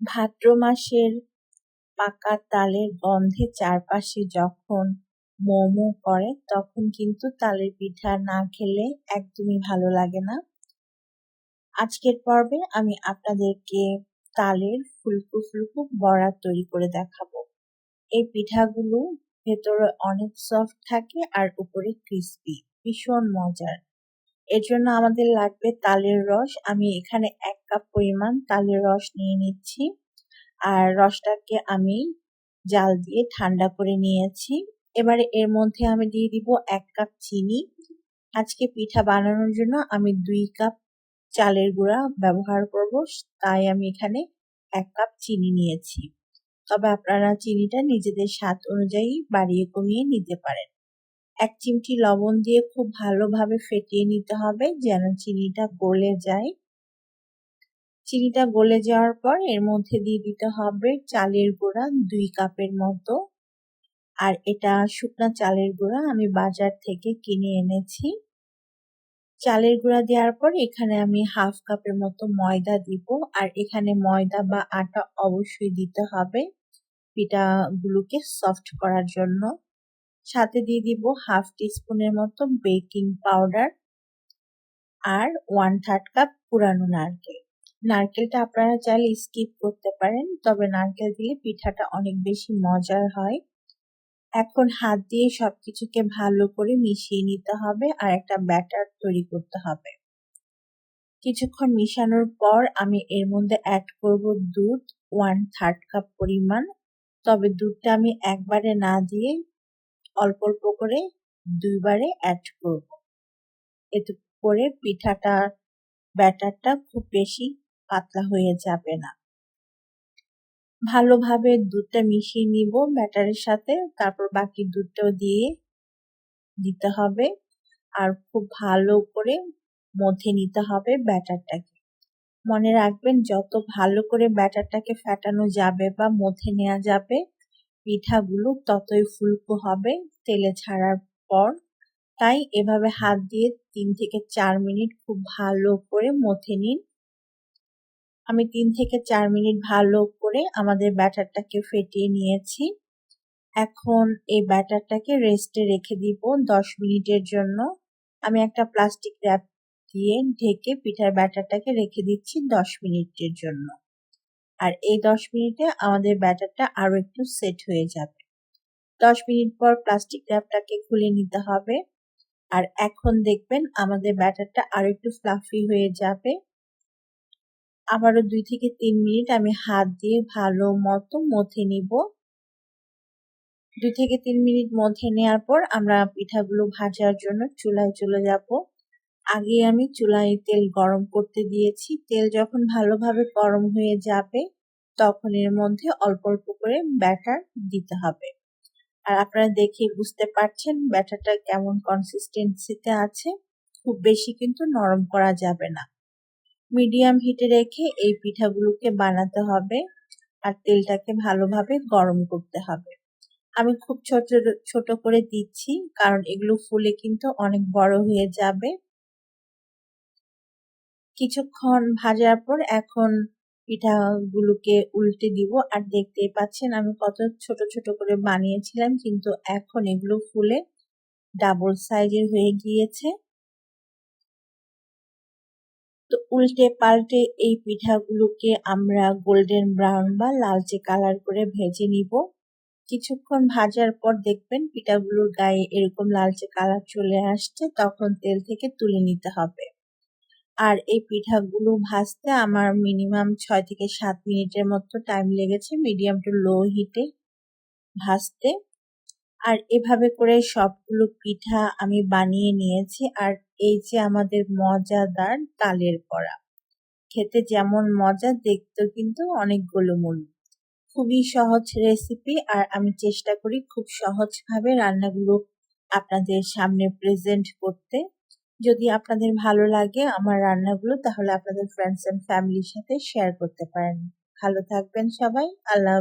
ভাদ্র মাসের পাকা তালের গন্ধে চারপাশে যখন মোমো করে, তখন কিন্তু তালের পিঠা না খেলে একদমই ভালো লাগে না। আজকের পর্বে আমি আপনাদেরকে তালের ফুলকু ফুলকু বড়া তৈরি করে দেখাবো। এই পিঠাগুলো ভেতরে অনেক সফট থাকে আর উপরে ক্রিস্পি ভীষণ মজার। এর জন্য আমাদের লাগবে তালের রস। আমি এখানে এক কাপ পরিমাণ তালের রস নিয়ে নিচ্ছি। আর রসটাকে আমি জাল দিয়ে ঠান্ডা করে নিয়েছি। এবারে এর মধ্যে আমি দিয়ে দিব এক কাপ চিনি। আজকে পিঠা বানানোর জন্য আমি দুই কাপ চালের গুঁড়া ব্যবহার করব। তাই আমি এখানে এক কাপ চিনি নিয়েছি। তবে আপনারা চিনিটা নিজেদের স্বাদ অনুযায়ী বাড়িয়ে কমিয়ে নিতে পারেন। এক চিমটি লবণ দিয়ে খুব ভালোভাবে ফেটিয়ে নিতে হবে যেন চিনিটা গলে যায়। চিনিটা গলে যাওয়ার পর এর মধ্যে দিয়ে দিতে হবে চালের গুঁড়া দুই কাপের মতো। আর এটা শুকনা চালের গুঁড়া আমি বাজার থেকে কিনে এনেছি। চালের গুঁড়া দেওয়ার পর এখানে আমি হাফ কাপের মতো ময়দা দিব। আর এখানে ময়দা বা আটা অবশ্যই দিতে হবে। পিঠাগুলোকে সফট করার জন্য। সাথে দিয়ে দিব হাফ টিস্পুনের মতো বেকিং পাউডার আর ওয়ান থার্ড কাপ পুরানো নারকেল। নারকেলটা আপনারা চাইলে স্কিপ করতে পারেন, তবে নারকেল দিলে পিঠাটা অনেক বেশি মজার হয়। এখন হাত দিয়ে সবকিছুকে ভালো করে মিশিয়ে নিতে হবে আর একটা ব্যাটার তৈরি করতে হবে। কিছুক্ষণ মিশানোর পর আমি এর মধ্যে অ্যাড করব দুধ, ওয়ান থার্ড কাপ পরিমাণ। তবে দুধটা আমি একবারে না দিয়ে অল্প অল্প করে দুইবারে অ্যাড করব। এতে করে পিঠাটার ব্যাটারটা খুব বেশি পাতলা হয়ে যাবে না। ভালোভাবে দুধটা মিশিয়ে নিব ব্যাটারের সাথে, তারপর বাকি দুধটাও দিয়ে দিতে হবে। আর খুব ভালো করে মধ্যে নিতে হবে ব্যাটারটাকে। মনে রাখবেন, যত ভালো করে ব্যাটারটাকে ফেটানো যাবে বা মধ্যে নেওয়া যাবে পিঠাগুলো ততই ফুলকো হবে, তেলে ছাড়ার পর। তাই এভাবে হাত দিয়ে তিন থেকে চার মিনিট খুব ভালো করে মথে নিন। আমি তিন থেকে চার মিনিট ভালো করে আমাদের ব্যাটারটাকে ফেটিয়ে নিয়েছি। এখন এই ব্যাটারটাকে রেস্টে রেখে দিব দশ মিনিটের জন্য। আমি একটা প্লাস্টিক র্যাপ দিয়ে ঢেকে পিঠার ব্যাটারটাকে রেখে দিচ্ছি দশ মিনিটের জন্য। আর এই দশ মিনিটে আমাদের ব্যাটারটা আরও একটু সেট হয়ে যাবে। দশ মিনিট পর প্লাস্টিক র্যাপটাকে খুলে নিতে হবে। আর এখন দেখবেন আমাদের ব্যাটারটা আরও একটু ফ্লাফি হয়ে যাবে। আবারও দুই থেকে তিন মিনিট আমি হাত দিয়ে ভালো মতো মথে নিব। দুই থেকে তিন মিনিট মধ্যে নেওয়ার পর আমরা পিঠাগুলো ভাজার জন্য চুলায় চলে যাব। আগে আমি চুলায় তেল গরম করতে দিয়েছি। তেল যখন ভালোভাবে গরম হয়ে যাবে, তখন এর মধ্যে অল্প অল্প করে ব্যাটার দিতে হবে। আর আপনারা দেখে বুঝতে পারছেন ব্যাটারটা কেমন কনসিস্টেন্সিতে আছে। খুব বেশি কিন্তু নরম করা যাবে না। মিডিয়াম হিটে রেখে এই পিঠাগুলোকে বানাতে হবে আর তেলটাকে ভালোভাবে গরম করতে হবে। আমি খুব ছোট ছোট করে দিচ্ছি কারণ এগুলো ফুলে কিন্তু অনেক বড় হয়ে যাবে। কিছুক্ষণ ভাজার পর এখন পিঠাগুলোকে উল্টে দিব। আর দেখতেই পাচ্ছেন আমি কত ছোট ছোট করে বানিয়েছিলাম, কিন্তু এখন এগুলো ফুলে ডাবল সাইজের হয়ে গিয়েছে। তো উল্টে পাল্টে এই পিঠাগুলোকে আমরা গোল্ডেন ব্রাউন বা লালচে কালার করে ভেজে নিব। কিছুক্ষণ ভাজার পর দেখবেন পিঠাগুলোর গায়ে এরকম লালচে কালার চলে আসছে, তখন তেল থেকে তুলে নিতে হবে। আর এই পিঠাগুলো ভাজতে আমার মিনিমাম ছয় থেকে সাত মিনিটের মতো টাইম লেগেছে মিডিয়াম টু লো হিটে ভাজতে। আর এভাবে করে সবগুলো পিঠা আমি বানিয়ে নিয়েছি। আর এই যে আমাদের মজাদার তালের করা খেতে যেমন মজা, দেখতেও কিন্তু অনেক গোলমূল। খুবই সহজ রেসিপি আর আমি চেষ্টা করি খুব সহজভাবে রান্নাগুলো আপনাদের সামনে প্রেজেন্ট করতে। যদি আপনাদের ভালো লাগে আমার রান্নাগুলো, তাহলে আপনাদের ফ্রেন্ডস এন্ড ফ্যামিলির সাথে শেয়ার করতে পারেন। ভালো থাকবেন সবাই, আল্লাহ